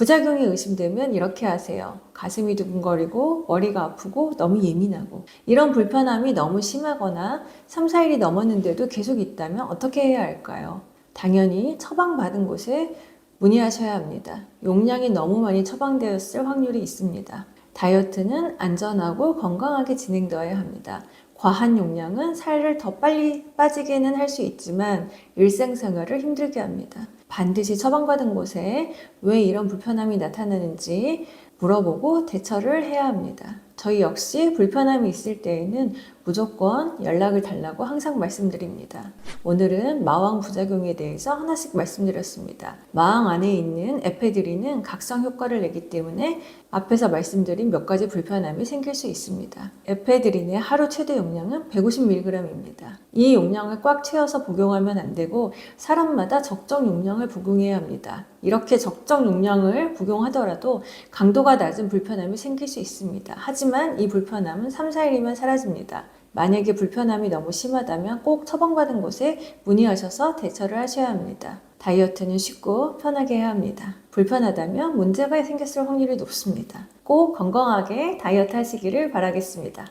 부작용이 의심되면 이렇게 하세요. 가슴이 두근거리고 머리가 아프고 너무 예민하고 이런 불편함이 너무 심하거나 3, 4일이 넘었는데도 계속 있다면 어떻게 해야 할까요? 당연히 처방받은 곳에 문의하셔야 합니다. 용량이 너무 많이 처방되었을 확률이 있습니다. 다이어트는 안전하고 건강하게 진행되어야 합니다. 과한 용량은 살을 더 빨리 빠지게는 할 수 있지만 일상생활을 힘들게 합니다. 반드시 처방받은 곳에 왜 이런 불편함이 나타나는지 물어보고 대처를 해야 합니다. 저희 역시 불편함이 있을 때에는 무조건 연락을 달라고 항상 말씀드립니다. 오늘은 마왕 부작용에 대해서 하나씩 말씀드렸습니다. 마왕 안에 있는 에페드린은 각성 효과를 내기 때문에 앞에서 말씀드린 몇 가지 불편함이 생길 수 있습니다. 에페드린의 하루 최대 용량은 150mg입니다. 이 용량을 꽉 채워서 복용하면 안 되고 사람마다 적정 용량을 복용해야 합니다. 이렇게 적정 용량을 복용하더라도 강도가 낮은 불편함이 생길 수 있습니다. 하지만 이 불편함은 3, 4일이면 사라집니다. 만약에 불편함이 너무 심하다면 꼭 처방받은 곳에 문의하셔서 대처를 하셔야 합니다. 다이어트는 쉽고 편하게 해야 합니다. 불편하다면 문제가 생겼을 확률이 높습니다. 꼭 건강하게 다이어트 하시기를 바라겠습니다.